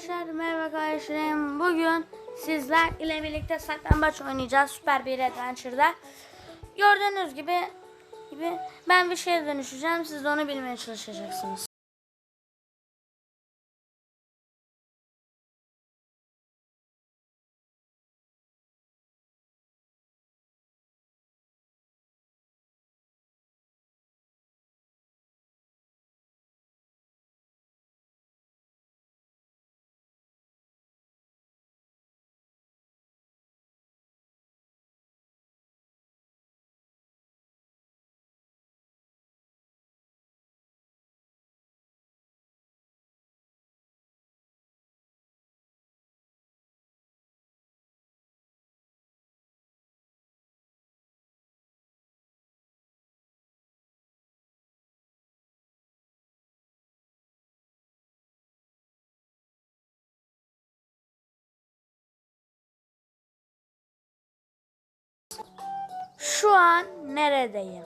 arkadaşlar, merhaba arkadaşlarım. Bugün sizler ile birlikte saklambaç oynayacağız Süper bir Adventure'da. Gördüğünüz gibi gibi ben bir şeye dönüşeceğim. Siz de onu bilmeye çalışacaksınız. Şu an neredeyim?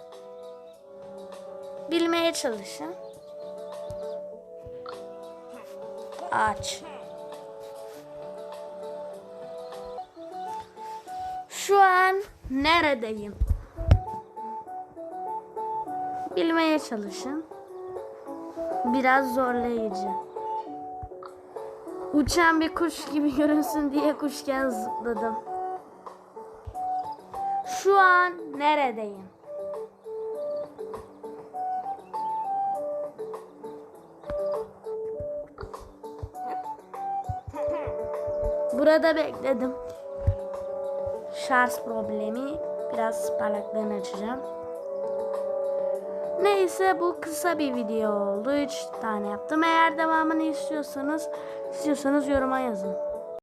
Bilmeye çalışın. Ağaç. Şu an neredeyim? Bilmeye çalışın. Biraz zorlayıcı. Uçan bir kuş gibi görünsün diye kuşken zıpladım. Şu an neredeyim? Burada bekledim. Şarj problemi. Biraz parlaklığını açacağım. Neyse bu kısa bir video oldu. 3 tane yaptım. Eğer devamını istiyorsanız istiyorsanız yoruma yazın.